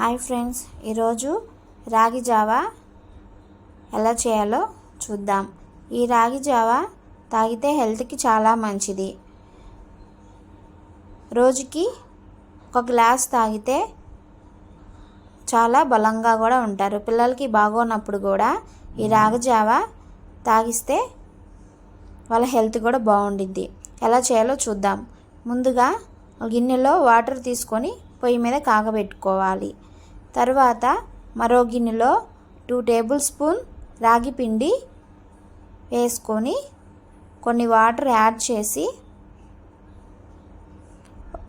Hi friends ఈరోజు రాగి Java ఎలా చేయాలో చూద్దాం. ఈ రాగి జావా తాగితే హెల్త్కి చాలా మంచిది. రోజుకి ఒక గ్లాస్ తాగితే చాలా బలంగా కూడా ఉంటారు. పిల్లలకి బాగోనప్పుడు కూడా ఈ రాగి జావా తాగిస్తే వాళ్ళ హెల్త్ కూడా బాగుండిద్ది. ఎలా చేయాలో చూద్దాం. ముందుగా గిన్నెలో వాటర్ తీసుకొని పొయ్యి మీద కాగబెట్టుకోవాలి. తర్వాత మరో గిన్నెలో టూ టేబుల్ స్పూన్ రాగి పిండి వేసుకొని కొన్ని వాటర్ యాడ్ చేసి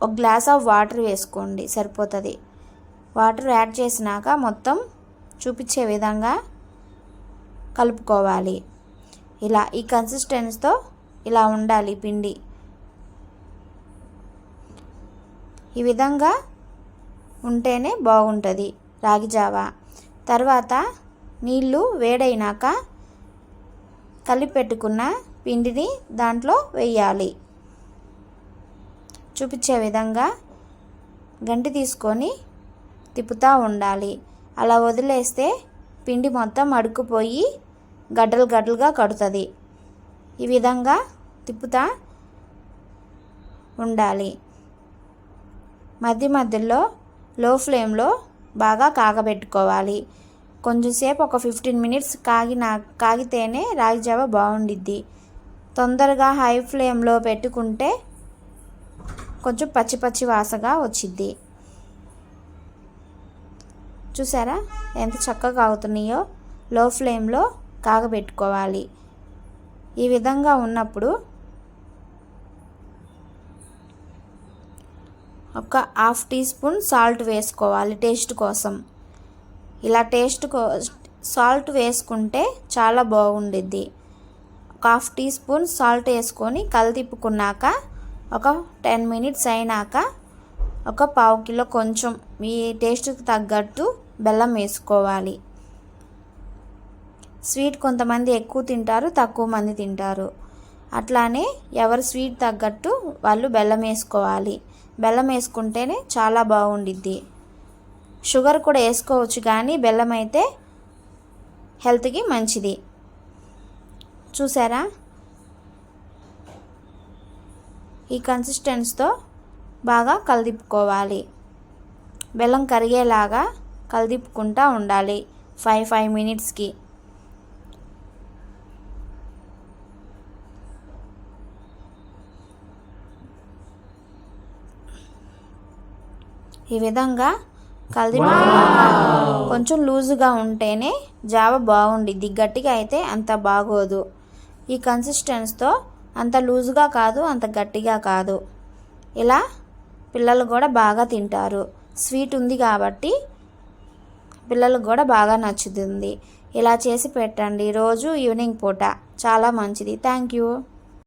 ఒక గ్లాస్ ఆఫ్ వాటర్ వేసుకోండి సరిపోతుంది. వాటర్ యాడ్ చేసినాక మొత్తం చూపించే విధంగా కలుపుకోవాలి. ఇలా ఈ కన్సిస్టెన్స్తో ఇలా ఉండాలి పిండి. ఈ విధంగా ఉంటేనే బాగుంటుంది. రాగి జావా. తర్వాత నీళ్ళు వేడైనాక కలిపెట్టుకున్న పిండిని దాంట్లో వేయాలి. చూపించే విధంగా గంటి తీసుకొని తిప్పుతూ ఉండాలి. అలా వదిలేస్తే పిండి మొత్తం అడుక్కుపోయి గడ్డలు గడ్డలుగా కడుతుంది. ఈ విధంగా తిప్పుతా ఉండాలి. మధ్య మధ్యలో లో ఫ్లేమ్లో బాగా కాగబెట్టుకోవాలి. కొంచెంసేపు ఒక ఫిఫ్టీన్ మినిట్స్ కాగిన కాగితేనే రాగి జావ బాగుండిద్ది. తొందరగా హై ఫ్లేమ్లో పెట్టుకుంటే కొంచెం పచ్చి పచ్చి వాసగా వచ్చిద్ది. చూసారా? ఎంత చక్కగా అవుతున్నాయో. లో ఫ్లేమ్లో కాగబెట్టుకోవాలి. ఈ విధంగా ఉన్నప్పుడు ఒక హాఫ్ టీ స్పూన్ సాల్ట్ వేసుకోవాలి టేస్ట్ కోసం. ఇలా టేస్ట్ కో సాల్ట్ వేసుకుంటే చాలా బాగుండిద్ది. ఒక హాఫ్ టీ స్పూన్ సాల్ట్ వేసుకొని కలితిప్పుకున్నాక ఒక టెన్ మినిట్స్ అయినాక ఒక పావు కిలో కొంచెం మీ టేస్ట్కి తగ్గట్టు బెల్లం వేసుకోవాలి. స్వీట్ కొంతమంది ఎక్కువ తింటారు తక్కువ మంది తింటారు. అట్లానే ఎవరు స్వీట్ తగ్గట్టు వాళ్ళు బెల్లం వేసుకోవాలి. బెల్లం వేసుకుంటేనే చాలా బాగుండిద్ది. షుగర్ కూడా వేసుకోవచ్చు కానీ బెల్లం అయితే హెల్త్కి మంచిది. చూసారా? ఈ కన్సిస్టెన్స్తో బాగా కలిదిప్పుకోవాలి. బెల్లం కరిగేలాగా కలిదిప్పుకుంటూ ఉండాలి. ఫైవ్ ఫైవ్ మినిట్స్కి. ఈ విధంగా కలిపి కొంచెం లూజుగా ఉంటేనే జావ బాగుండిద్ది. గట్టిగా అయితే అంత బాగోదు. ఈ కన్సిస్టెన్స్తో అంత లూజుగా కాదు అంత గట్టిగా కాదు. ఇలా పిల్లలు కూడా బాగా తింటారు. స్వీట్ ఉంది కాబట్టి పిల్లలకు కూడా బాగా నచ్చుతుంది. ఇలా చేసి పెట్టండి. రోజు ఈవినింగ్ పూట. చాలా మంచిది. Thank you